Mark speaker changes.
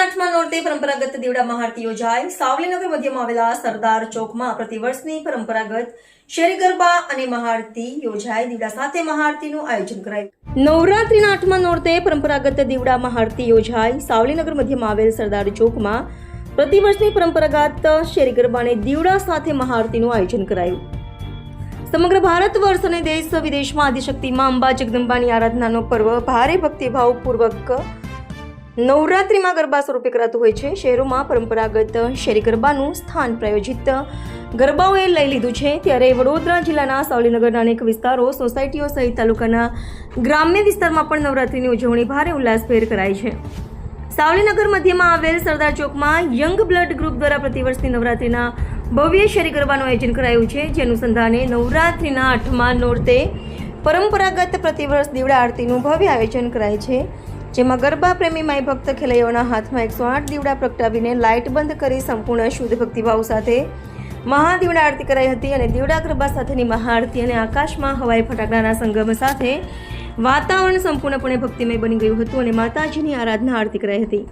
Speaker 1: આઠમા નોરતે પરંપરાગત દીવડા મહારતી યોજાઈ સાવલીનગર મધ્યમાં આવેલા સરદાર ચોકમાં પ્રતિવર્ષની પરંપરાગત શેરી ગરબા અને મહારતી યોજાઈ દીવડા સાથે મહારતીનું આયોજન કરાયું. નવરાત્રીના આઠમા નોરતે પરંપરાગત દીવડા મહારતી યોજાઈ સાવલીનગર મધ્યમાં આવેલ સરદાર ચોકમાં પ્રતિવર્ષની પરંપરાગત શેરી ગરબાને દીવડા સાથે મહારતીનું આયોજન કરાયું. સમગ્ર ભારત વર્ષ અને દેશ વિદેશમાં આદિશક્તિમાં અંબા જગદંબાની આરાધનાનો પર્વ ભારે ભક્તિભાવપૂર્વક નવરાત્રિમાં ગરબા સ્વરૂપે કરાતું હોય છે. શહેરોમાં પરંપરાગત શેરી ગરબાનું સ્થાન પ્રાયોજિત ગરબાઓએ લઈ લીધું છે. ત્યારે વડોદરા જિલ્લાના સાવલીનગરના અનેક વિસ્તારો સોસાયટીઓ સહિત તાલુકાના ગ્રામ્ય વિસ્તારમાં પણ નવરાત્રિની ઉજવણી ભારે ઉલ્લાસભેર કરાય છે. સાવલીનગર મધ્યમાં આવેલ સરદાર ચોકમાં યંગ બ્લડ ગ્રુપ દ્વારા પ્રતિવર્ષની નવરાત્રિના ભવ્ય શેરી ગરબાનું આયોજન કરાયું છે. જે અનુસંધાને નવરાત્રિના આઠમા નોરતે પરંપરાગત પ્રતિવર્ષ દીવડા આરતીનું ભવ્ય આયોજન કરાય છે. જેમાં ગરબા પ્રેમી માય ભક્ત ખેલૈયાઓના હાથમાં એકસો આઠ દીવડા પ્રગટાવીને લાઇટ બંધ કરી સંપૂર્ણ શુદ્ધ ભક્તિભાવ સાથે મહાદીવડા આરતી કરાઈ હતી અને દીવડા ગરબા સાથેની મહાઆરતી અને આકાશમાં હવાઈ ફટાકડાના સંગમ સાથે વાતાવરણ સંપૂર્ણપણે ભક્તિમય બની ગયું હતું અને માતાજીની આરાધના આરતી કરાઈ હતી.